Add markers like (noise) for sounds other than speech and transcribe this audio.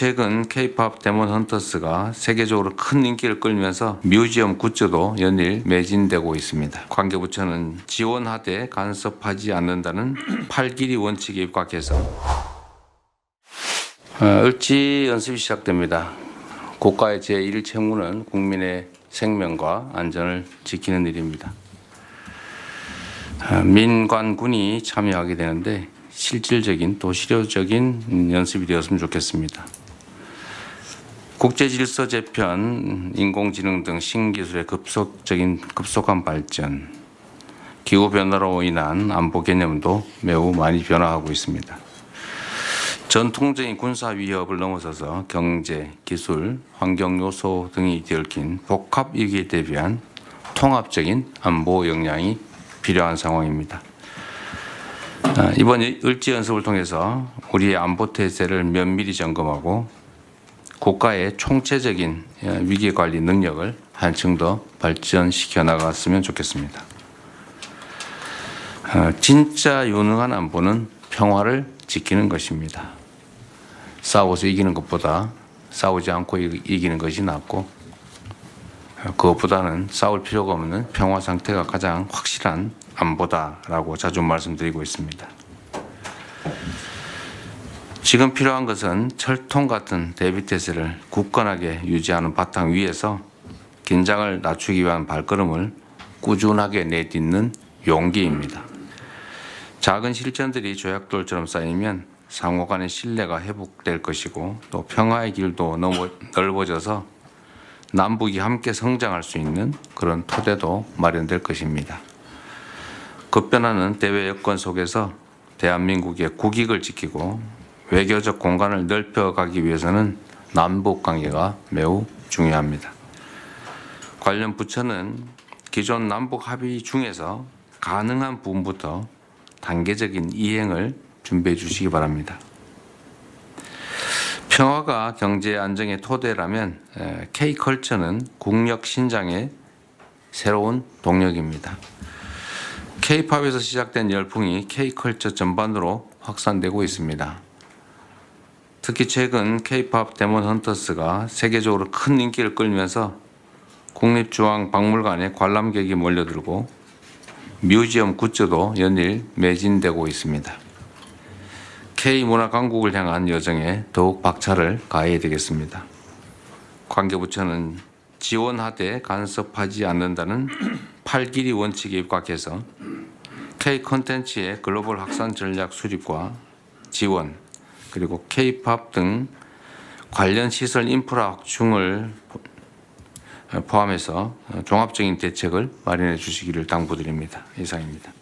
최근 K-팝 데몬 헌터스가 세계적으로 큰 인기를 끌면서 뮤지엄 굿즈도 연일 매진되고 있습니다. 관계부처는 지원하되 간섭하지 않는다는 (clears throat) 팔길이 원칙에 입각해서 어, 을지 연습이 시작됩니다. 국가의 제1 책무는 국민의 생명과 안전을 지키는 일입니다. 어, 민관군이 참여하게 되는데 실질적인 또 실효적인 연습이 되었으면 좋겠습니다. 국제 질서 재편, 인공지능 등 신기술의 급속적인 급속한 발전, 기후 변화로 인한 안보 개념도 매우 많이 변화하고 있습니다. 전통적인 군사 위협을 넘어서서 경제, 기술, 환경 요소 등이 얽힌 복합 위기에 대비한 통합적인 안보 역량이 필요한 상황입니다. 아, 이번 을지 연습을 통해서 우리의 안보 태세를 면밀히 점검하고 국가의 총체적인 예, 위기 관리 능력을 한층 더 발전시켜 나갔으면 좋겠습니다. 아, 진짜 유능한 안보는 평화를 지키는 것입니다. 싸워서 이기는 것보다 싸우지 않고 이- 이기는 것이 낫고 어, 그것보다는 싸울 필요가 없는 평화 상태가 가장 확실한 안보다라고 자주 말씀드리고 있습니다. 지금 필요한 것은 철통 같은 대비 태세를 굳건하게 유지하는 바탕 위에서 긴장을 낮추기 위한 발걸음을 꾸준하게 내딛는 용기입니다. 작은 실천들이 조약돌처럼 쌓이면 상호 간의 신뢰가 회복될 것이고 또 평화의 길도 넓어져서 남북이 함께 성장할 수 있는 그런 토대도 마련될 것입니다. 급변하는 대외 여건 속에서 대한민국의 국익을 지키고 외교적 공간을 넓혀가기 위해서는 남북 관계가 매우 중요합니다. 관련 부처는 기존 남북 합의 중에서 가능한 부분부터 단계적인 이행을 준비해 주시기 바랍니다. 평화가 경제 안정의 토대라면 K 컬처는 국력 신장의 새로운 동력입니다. K-팝에서 시작된 열풍이 K-컬처 전반으로 확산되고 있습니다. 특히 최근 K-팝 데몬 헌터스가 세계적으로 큰 인기를 끌면서 국립중앙박물관에 관람객이 몰려들고 뮤지엄 굿즈도 연일 매진되고 있습니다. K 문화 강국을 향한 여정에 더욱 박차를 가해야 되겠습니다. 관계부처는 지원하되 간섭하지 않는다는 팔길이 원칙에 입각해서 K 콘텐츠의 글로벌 확산 전략 수립과 지원 그리고 K-팝 등 관련 시설 인프라 확충을 포함해서 종합적인 대책을 마련해 주시기를 당부드립니다. 이상입니다.